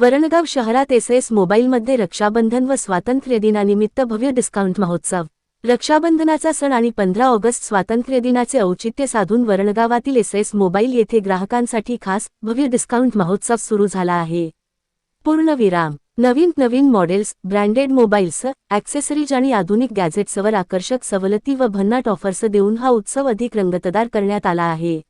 वरणगाव शहरात S S मोबाईलमध्ये रक्षाबंधन व स्वातंत्र्य दिनानिमित्त भव्य डिस्काउंट महोत्सव. रक्षाबंधनाचा सण आणि पंधरा ऑगस्ट स्वातंत्र्य दिनाचे औचित्य साधून वरणगावातील एस एस मोबाईल येथे ग्राहकांसाठी खास भव्य डिस्काउंट महोत्सव सुरू झाला आहे. पूर्णविराम. नवीन नवीन मॉडेल्स ब्रँडेड मोबाईल्स ॲक्सेसरीज आणि आधुनिक गॅजेट्सवर आकर्षक सवलती व भन्नाट ऑफर्स देऊन हा उत्सव अधिक रंगतदार करण्यात आला आहे.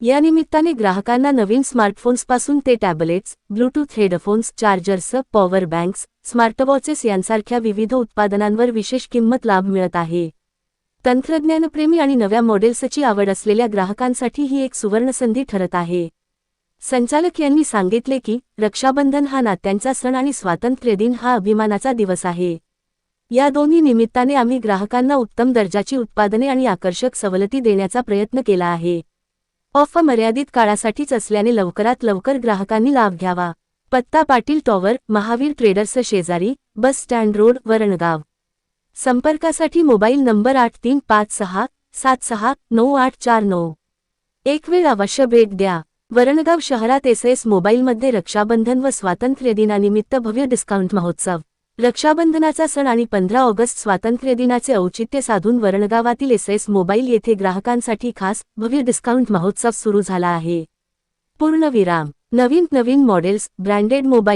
या निमित्ताने ग्राहकांना नवीन स्मार्टफोन्सपासून ते tablets Bluetooth headphones chargers power banks smartwatches यांसारख्या विविध उत्पादनांवर विशेष किंमत लाभ मिळत आहे. तंत्रज्ञानप्रेमी आणि नव्या मॉडेल्सची आवड असलेल्या ग्राहकांसाठी ही एक सुवर्णसंधी ठरत आहे. संचालक यांनी सांगितले की रक्षाबंधन हा नात्यांचा सण आणि स्वातंत्र्य दिन हा अभिमानाचा दिवस आहे. या दोन्ही निमित्ताने आम्ही ग्राहकांना उत्तम दर्जाची उत्पादने आणि आकर्षक सवलती देण्याचा प्रयत्न केला आहे. ऑफ मर्यादित काळासाठीच असल्याने लवकरात लवकर ग्राहकांनी लाभ घ्यावा. पत्ता पाटील टॉवर महावीर ट्रेडर्स शेजारी बस स्टँड रोड वरणगाव. संपर्कासाठी मोबाईल नंबर आठ तीन पाच सहा सात सहा नऊ आठ चार नऊ. एक वेळ अवश्य भेट द्या. वरणगाव शहरात एस एस मोबाईलमध्ये रक्षाबंधन व स्वातंत्र्य दिनानिमित्त भव्य डिस्काउंट महोत्सव. रक्षाबंधनाचा सण आणि पंधरा ऑगस्ट स्वातंत्र्य दिनाचे औचित्य साधून वरणगावातील एस एस मोबाईल येथे ग्राहकांसाठी खास भव्य डिस्काउंट महोत्सव सुरू झाला आहे. पूर्णविराम. नवीन नवीन मॉडेल्स ब्रँडेड मोबाईल